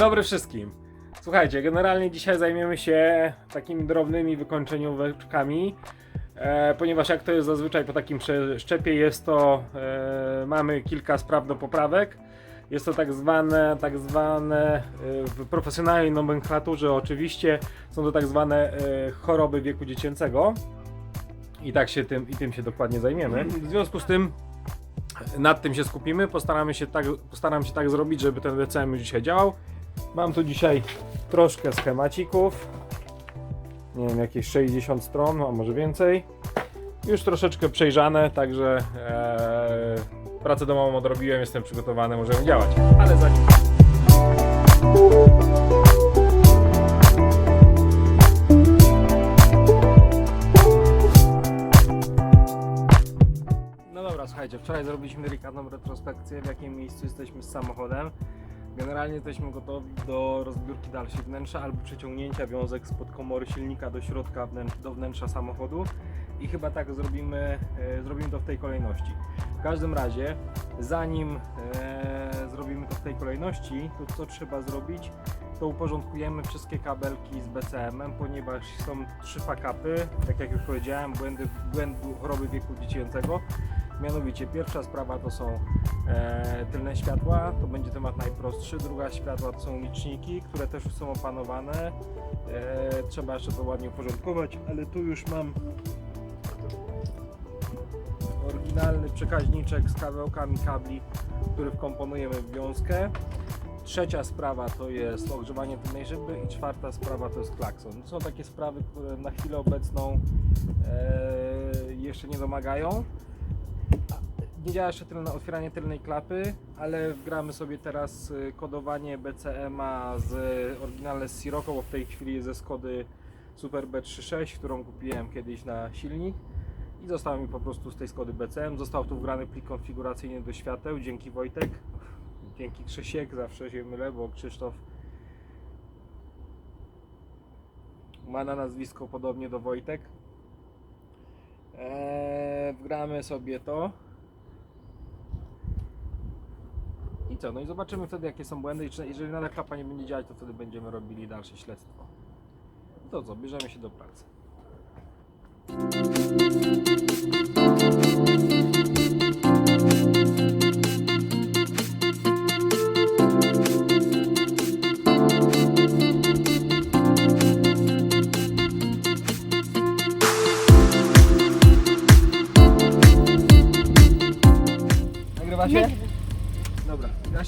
dobry wszystkim. Słuchajcie, generalnie dzisiaj zajmiemy się takimi drobnymi wykończenióweczkami, e, ponieważ jak to jest zazwyczaj po takim przeszczepie, jest to, e, mamy kilka spraw do poprawek. Jest to tak zwane, tak zwane e, w profesjonalnej nomenklaturze oczywiście, są to tak zwane e, choroby wieku dziecięcego. I tak się tym, i tym się dokładnie zajmiemy. W związku z tym nad tym się skupimy. Postaramy się tak, postaram się tak zrobić, żeby ten DCM dzisiaj działał. Mam tu dzisiaj troszkę schemacików. Nie wiem, jakieś 60 stron, a może więcej. Już troszeczkę przejrzane, także e, pracę domową odrobiłem, jestem przygotowany, możemy działać. Ale zanim. No dobra, słuchajcie, wczoraj zrobiliśmy delikatną retrospekcję, w jakim miejscu jesteśmy z samochodem. Generalnie jesteśmy gotowi do rozbiórki dalszej wnętrza albo przeciągnięcia wiązek spod komory silnika do środka, do wnętrza samochodu i chyba tak zrobimy, e, zrobimy to w tej kolejności. W każdym razie, zanim e, zrobimy to w tej kolejności, to co trzeba zrobić, to uporządkujemy wszystkie kabelki z BCM-em, ponieważ są trzy fakapy, tak jak już powiedziałem, błędy, choroby wieku dziecięcego. Mianowicie pierwsza sprawa to są e, tylne światła, to będzie temat najprostszy. Druga światła to są liczniki, które też już są opanowane. E, trzeba jeszcze to ładnie uporządkować, ale tu już mam oryginalny przekaźniczek z kawełkami kabli, który wkomponujemy w wiązkę. Trzecia sprawa to jest ogrzewanie tylnej szyby i czwarta sprawa to jest klakson. To są takie sprawy, które na chwilę obecną e, jeszcze nie domagają. Nie działa jeszcze tylne, otwieranie tylnej klapy, ale wgramy sobie teraz y, kodowanie BCM-a z oryginalne z Sirocco, bo w tej chwili jest ze Skody Super B36, którą kupiłem kiedyś na silnik i został mi po prostu z tej Skody BCM. Został tu wgrany plik konfiguracyjny do świateł, dzięki Wojtek, dzięki Krzysiek, zawsze się mylę, bo Krzysztof ma na nazwisko podobnie do Wojtek. Eee, wgramy sobie to. I co? No i zobaczymy wtedy jakie są błędy i czy, jeżeli nadal klapa nie będzie działać, to wtedy będziemy robili dalsze śledztwo. To co, bierzemy się do pracy.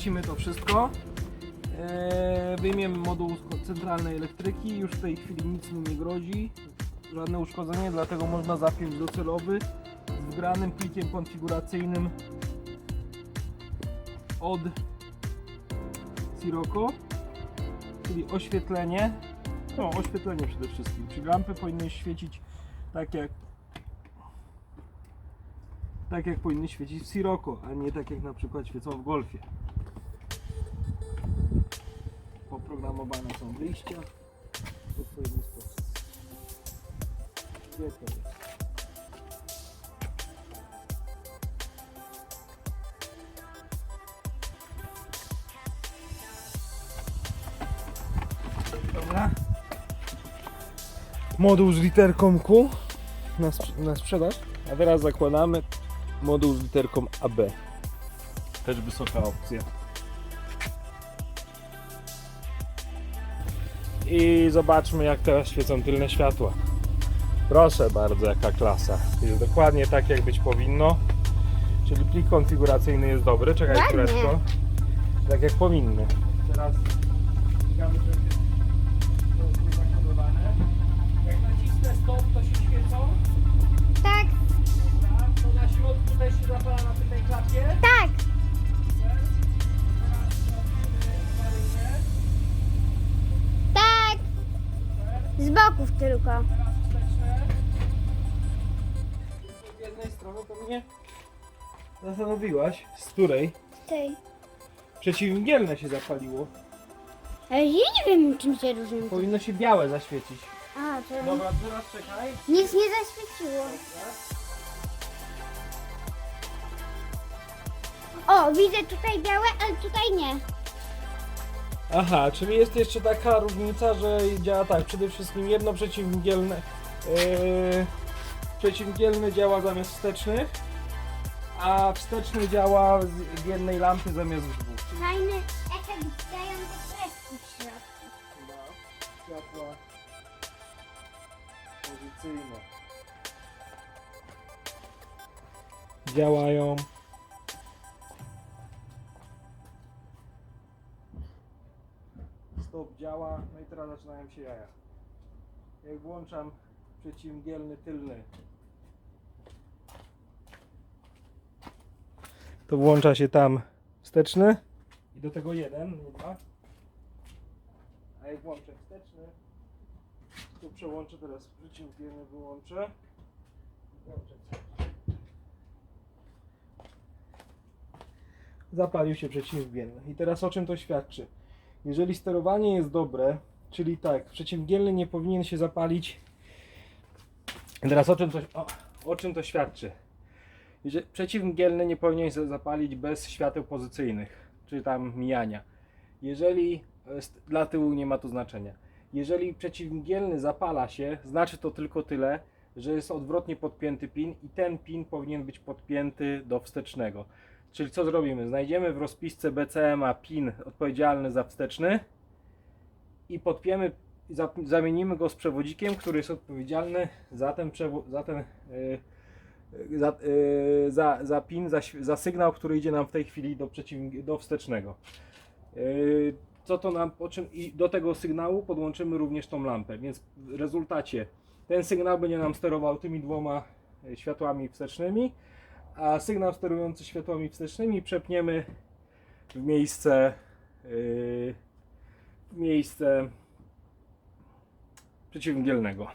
Dobra, gasimy to wszystko. Eee, wyjmiemy moduł centralnej elektryki. Już w tej chwili nic mu nie grozi. Żadne uszkodzenie, dlatego można zapiąć docelowy z wgranym plikiem konfiguracyjnym od Sirocco, czyli oświetlenie. No, oświetlenie przede wszystkim. Czyli lampy powinny świecić tak jak tak jak powinny świecić w Sirocco, a nie tak jak na przykład świecą w Golfie. Poprogramowane są wyjścia w odpowiedni sposób. Gdzie to jest? Dobra. Moduł z literką Q na, sprz- na sprzedaż. A teraz zakładamy moduł z literką AB. Też wysoka opcja. I zobaczmy jak teraz świecą tylne światła. Proszę bardzo, jaka klasa. Jest dokładnie tak jak być powinno. Czyli plik konfiguracyjny jest dobry. Czekaj chwileczkę. Tak jak powinny. Teraz klikamy, że jest zakodowane. Jak nacisnę stop, to się świecą. Tak, Dobra, to na środku też się zapala na tej klapie. tak. Tak. Z boków tylko. Z jednej strony to mnie zastanowiłaś, z której Tej. przeciwmgielne się zapaliło. Ale ja nie wiem czym się różnią. Powinno się białe zaświecić. A, to Dobra, teraz czekaj. nic nie zaświeciło. O, widzę tutaj białe, ale tutaj nie. Aha, czyli jest jeszcze taka różnica, że działa tak, przede wszystkim jedno przeciwmgielne, yy, przeciwmgielny działa zamiast wstecznych, a wsteczny działa z, z jednej lampy zamiast dwóch. Fajny efekt dający kreski w środku. Światła pozycyjne. Działają. Stop działa, no i teraz zaczynają się jaja. Jak włączam przeciwmgielny tylny, to włącza się tam wsteczny i do tego jeden, nie dwa. A jak włączę wsteczny, tu przełączę teraz przeciwmgielny, wyłączę. Włączę. Zapalił się przeciwmgielny. I teraz o czym to świadczy? Jeżeli sterowanie jest dobre, czyli tak, przeciwmgielny nie powinien się zapalić. Teraz o czym to, o, o czym to świadczy? Przeciwmgielny nie powinien się zapalić bez świateł pozycyjnych, czy tam mijania. Jeżeli e, dla tyłu nie ma to znaczenia. Jeżeli przeciwmgielny zapala się, znaczy to tylko tyle, że jest odwrotnie podpięty pin i ten pin powinien być podpięty do wstecznego. Czyli co zrobimy? Znajdziemy w rozpisce BCMA pin odpowiedzialny za wsteczny i podpiemy, za- zamienimy go z przewodzikiem, który jest odpowiedzialny za ten, za, ten yy, za, yy, za, za pin, za, za sygnał, który idzie nam w tej chwili do, przeciw, do wstecznego. Yy, co to nam, po czym, i do tego sygnału podłączymy również tą lampę, więc w rezultacie ten sygnał będzie nam sterował tymi dwoma e, światłami wstecznymi, a sygnał sterujący światłami wstecznymi przepniemy w miejsce yy, w miejsce przeciwmgielnego.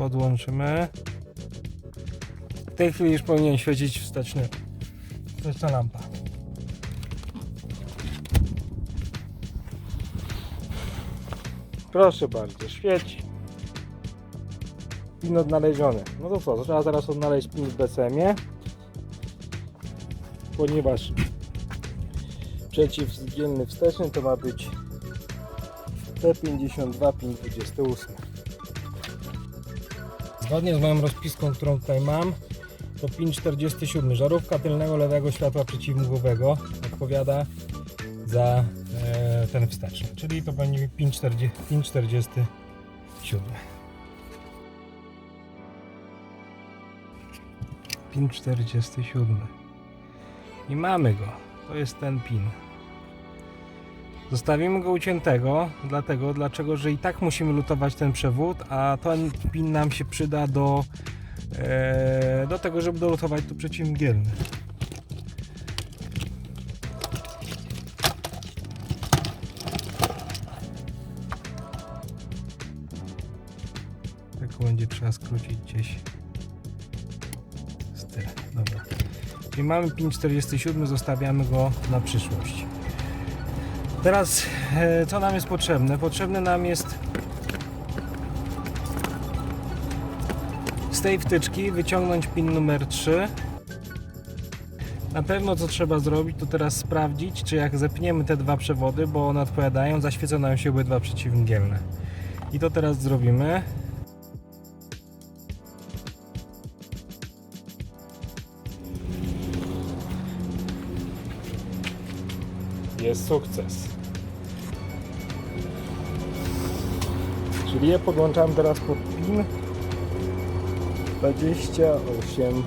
Podłączymy. W tej chwili już powinien świecić wsteczny, wsteczna lampa. Proszę bardzo, świeci. Pin odnaleziony. No to co, trzeba teraz odnaleźć pin w BCM-ie. Ponieważ przeciwdzielny wsteczny to ma być T52 pin 28. Zgodnie z moją rozpiską, którą tutaj mam, to pin 47. Żarówka tylnego lewego światła przeciwmgłowego odpowiada za e, ten wsteczny. Czyli to będzie pin, 40, pin 47. Pin 47. I mamy go. To jest ten pin. Zostawimy go uciętego, dlatego, dlaczego, że i tak musimy lutować ten przewód, a ten pin nam się przyda do, e, do tego, żeby dolutować tu przeciwmgielny. Tak będzie trzeba skrócić gdzieś z tyle. Dobra. Czyli mamy pin 47, zostawiamy go na przyszłość. Teraz e, co nam jest potrzebne? Potrzebne nam jest z tej wtyczki wyciągnąć pin numer 3. Na pewno co trzeba zrobić to teraz sprawdzić, czy jak zepniemy te dwa przewody, bo one odpowiadają, zaświecą nam się obydwa przeciwmgielne. I to teraz zrobimy. Jest sukces. Czyli je podłączam teraz pod pin. 28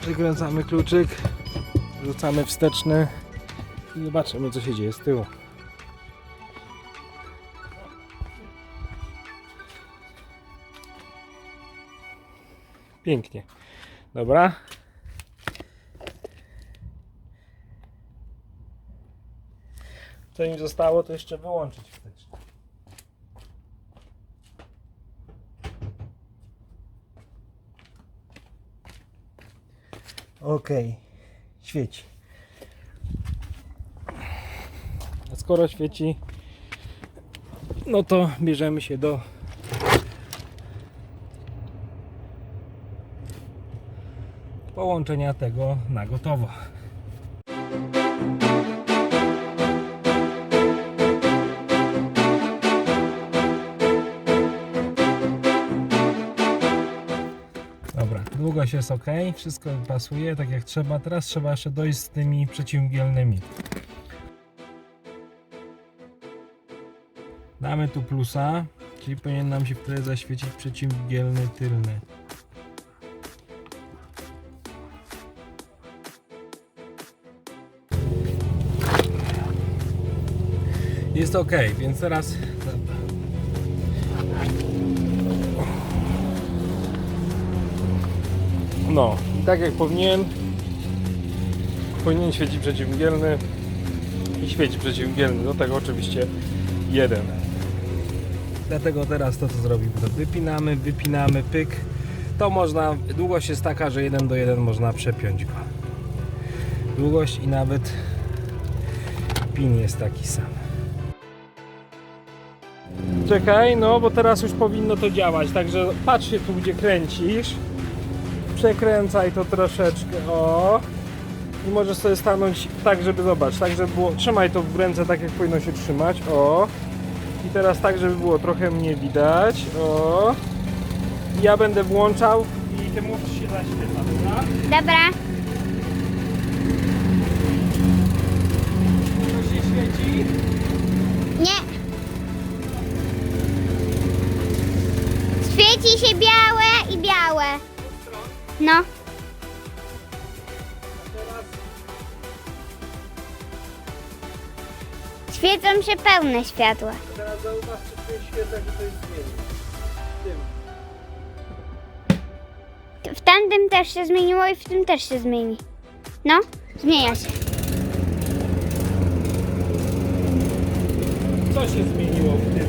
Przykręcamy kluczyk, rzucamy wsteczny zobaczymy co się dzieje z tyłu. Pięknie. Dobra. Co im zostało, to jeszcze wyłączyć wsteczny. Okej, świeci. A skoro świeci, no to bierzemy się do połączenia tego na gotowo. Dobra, długość jest ok, wszystko pasuje tak jak trzeba. Teraz trzeba jeszcze dojść z tymi przeciwmgielnymi. Damy tu plusa, czyli powinien nam się wtedy zaświecić przeciwmgielny tylny. Jest ok, więc teraz. No, tak jak powinien, powinien świecić przeciwmgielny i świeci przeciwmgielny. Do tego oczywiście jeden. Dlatego teraz to co zrobimy, to wypinamy, wypinamy, pyk. To można, długość jest taka, że jeden do jeden można przepiąć go. Długość i nawet pin jest taki sam. Czekaj, no bo teraz już powinno to działać, także patrz się tu gdzie kręcisz. Przekręcaj to troszeczkę, o. I możesz sobie stanąć tak, żeby zobacz, tak żeby było, trzymaj to w ręce tak jak powinno się trzymać, o. I teraz tak, żeby było trochę mnie widać, o. Ja będę włączał i ty mów się zaświetla, dobra? Dobra. To się świeci. Nie. Świeci się białe i białe. No. Świecą się pełne światła. Teraz zauważ, czy w tym świetle się coś zmieni. W tym. W tamtym też się zmieniło i w tym też się zmieni. No, zmienia się. Co się zmieniło w tym?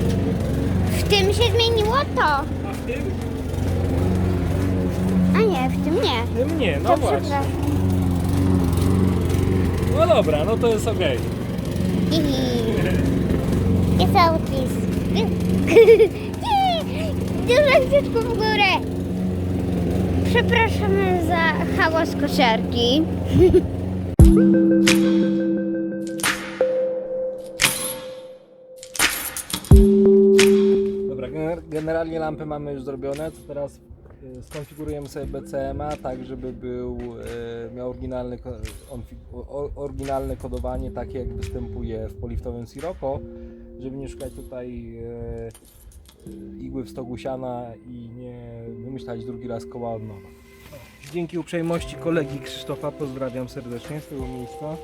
W tym się zmieniło to. A w tym? A nie, w tym nie. W tym nie, no To właśnie. przepraszam. No dobra, no to jest okej. Jest autizm. Dużo kciuczków w górę. Przepraszamy za hałas koszarki. Dobra, gener- generalnie lampy mamy już zrobione, to teraz skonfigurujemy sobie BCMA tak, żeby był, y, miał oryginalny, ko- on, o, oryginalne kodowanie, takie jak występuje w poliftowym Sirocco, żeby nie szukać tutaj y, y, igły w stogu siana i nie wymyślać drugi raz koła od nowa. Dzięki uprzejmości kolegi Krzysztofa pozdrawiam serdecznie z tego miejsca.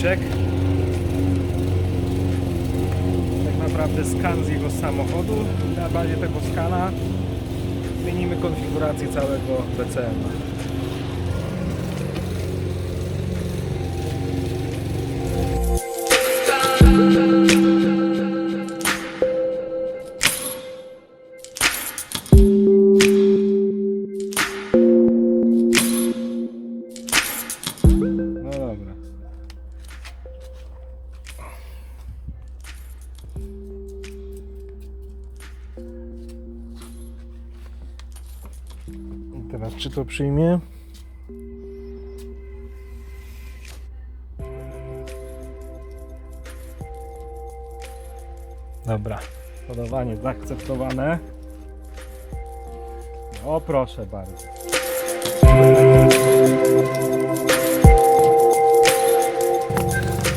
Tak naprawdę skan z jego samochodu. Na bazie tego skana zmienimy konfigurację całego BCM. No to przyjmie? Dobra, podawanie zaakceptowane. O proszę bardzo.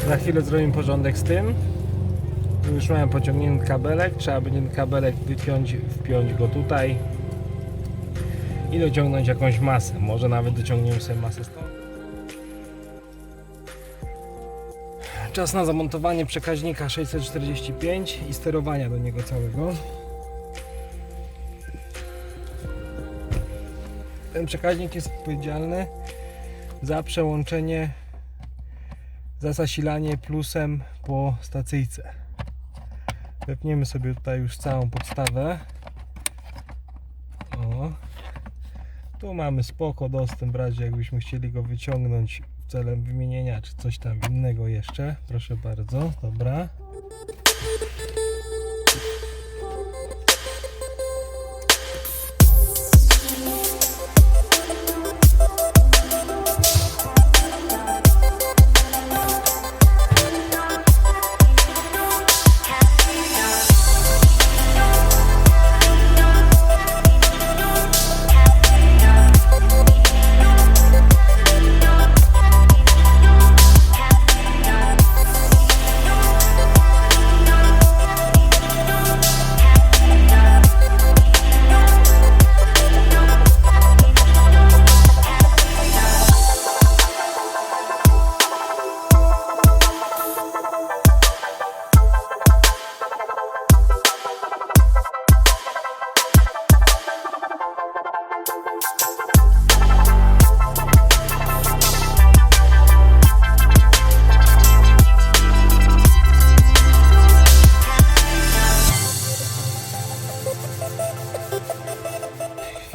Za chwilę zrobimy porządek z tym. Już miałem pociągnięty kabelek, trzeba będzie ten kabelek wypiąć, wpiąć go tutaj i dociągnąć jakąś masę. Może nawet dociągniemy sobie masę stąd. Czas na zamontowanie przekaźnika 645 i sterowania do niego całego. Ten przekaźnik jest odpowiedzialny za przełączenie, za zasilanie plusem po stacyjce. Wepniemy sobie tutaj już całą podstawę. O. Tu mamy spoko dostęp w razie jakbyśmy chcieli go wyciągnąć celem wymienienia czy coś tam innego jeszcze. Proszę bardzo, dobra.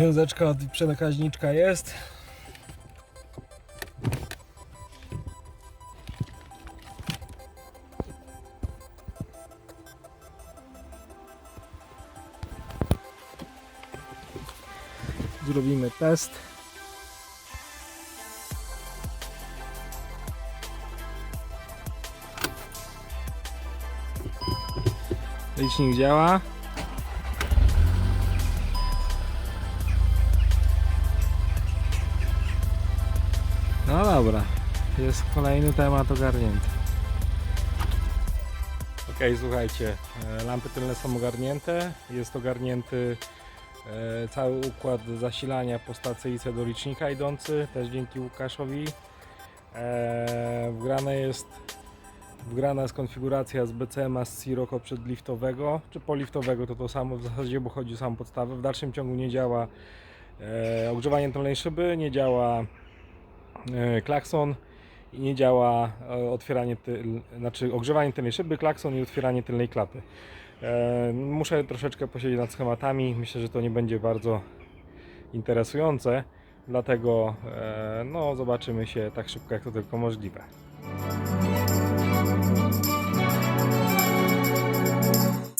Wiązeczka od przenokaźniczka jest. Zrobimy test. Licznik działa. Dobra, jest kolejny temat ogarnięty. Ok, słuchajcie, e, lampy tylne są ogarnięte, jest ogarnięty e, cały układ zasilania po stacyjce do licznika idący, też dzięki Łukaszowi. E, Wgrane jest Wgrana jest konfiguracja z BCM-a z Sirocco przedliftowego, czy poliftowego to to samo w zasadzie, bo chodzi o samą podstawę. W dalszym ciągu nie działa ogrzewanie tylnej szyby, nie działa klakson i nie działa e, otwieranie, tyl, znaczy ogrzewanie tylnej szyby, klakson i otwieranie tylnej klapy. E, muszę troszeczkę posiedzieć nad schematami, myślę, że to nie będzie bardzo interesujące, dlatego e, no, zobaczymy się tak szybko jak to tylko możliwe.